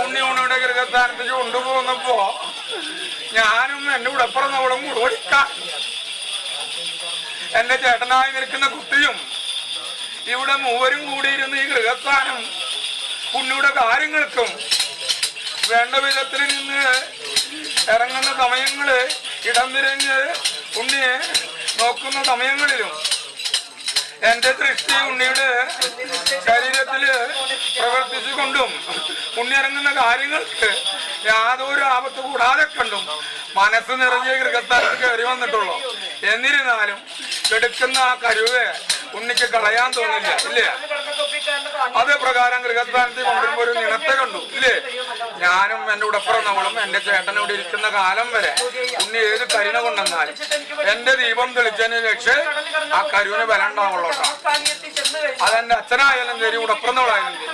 ഉണ്ണി ഗൃഹസ്ഥാനത്ത് കൊണ്ടുപോകുന്നപ്പോ ഞാനും എന്റെ കൂടെ ഉടപ്പുറന്നവളും ഓടിക്ക. എന്റെ ചേട്ടനായി നിൽക്കുന്ന കുട്ടിയും ഇവിടെ മൂവരും കൂടിയിരുന്ന് ഈ ഗൃഹസ്ഥാനം ഉണ്ണിയുടെ കാര്യങ്ങൾക്കും വേണ്ട വിധത്തിൽ നിന്ന് ഇറങ്ങുന്ന സമയങ്ങൾ ഇടം തിരിഞ്ഞ് ഉണ്ണിയെ നോക്കുന്ന സമയങ്ങളിലും എന്റെ ദൃഷ്ടി ഉണ്ണിയുടെ ശരീരത്തിൽ പ്രവർത്തിച്ചുകൊണ്ടും ഉണ്ണി കാര്യങ്ങൾ കാര്യങ്ങൾക്ക് യാതൊരു ആപത്ത് കൂടാതെ കണ്ടും. മനസ്സ് നിറഞ്ഞ ഗൃഹസ്ഥാനത്ത് കയറി വന്നിട്ടുള്ളൂ. എന്നിരുന്നാലും എടുക്കുന്ന ആ കരുവ് ഉണ്ണിക്ക് കളയാൻ തോന്നില്ല ഇല്ലേ? അതേ പ്രകാരം ഗൃഹസ്ഥാനത്ത് കൊണ്ടുവരുമ്പോ ഒരു നിണത്തെ കണ്ടു ഇല്ലേ? ഞാനും എന്റെ ഉടപ്പുറന്നവളും എന്റെ ചേട്ടൻ ഇവിടെ ഇരിക്കുന്ന കാലം വരെ ഉണ്ണി ഏത് കരുണ കൊണ്ടെന്നാലും എന്റെ ദീപം തെളിച്ചതിന് ശേഷം ആ കരുവിന് വരണ്ടാവുള്ളൂ അതെന്റെ അച്ഛനായാലും ശരി ഉടപ്പുറന്നവളായാലും ശരി.